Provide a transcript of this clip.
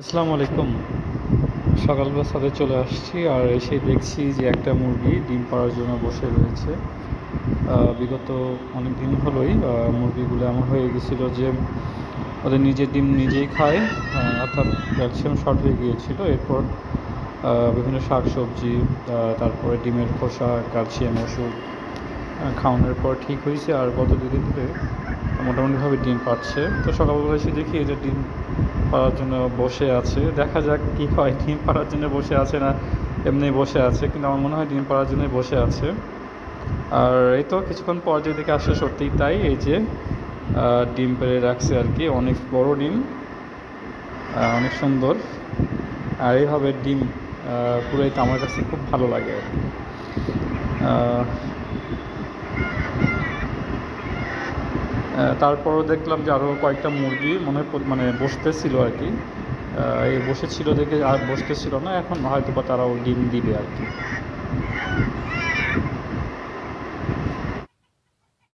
আসসালামু আলাইকুম। সকালবেলা ছাদে চলে আসছি আর এসে দেখছি যে একটা মুরগি ডিম পাড়ার জন্য বসে রয়েছে। বিগত অনেক দিন হলোই মুরগিগুলো এমন হয়ে গেছিল যে ওদের নিজের ডিম নিজেই খায় অর্থাৎ ক্যালসিয়াম শর্ট হয়ে গিয়েছিল। এরপর বিভিন্ন শাক সবজি তারপরে ডিমের খোসা, ক্যালসিয়াম ওষুধ খাওয়ানোর পর ঠিক হয়েছে। আর গত দুদিন ধরে মোটামুটিভাবে ডিম পাচ্ছে। তো সকালবেলা এসে দেখি এই যে ডিম পাড়ার জন্য বসে আছে। দেখা যাক কী হয়, ডিম পাড়ার জন্য বসে আছে না এমনি বসে আছে, কিন্তু আমার মনে হয় ডিম পাড়ার জন্যই বসে আছে। আর এই তো কিছুক্ষণ পর যেদিকে আসে সত্যিই তাই, এই যে ডিম পেড়ে রাখছে আর কি, অনেক বড় ডিম অনেক সুন্দর। আর এইভাবে ডিম পুরোই তো আমার কাছে খুব ভালো লাগে আর কি আহ, আহ, তারপরও দেখলাম যে আরও কয়েকটা মুরগি মনে মানে বসতেছিল আর কি। এই বসেছিল দেখে আর বসতেছিল না, এখন হয়তো বা তারাও ডিম দিবে আর কি।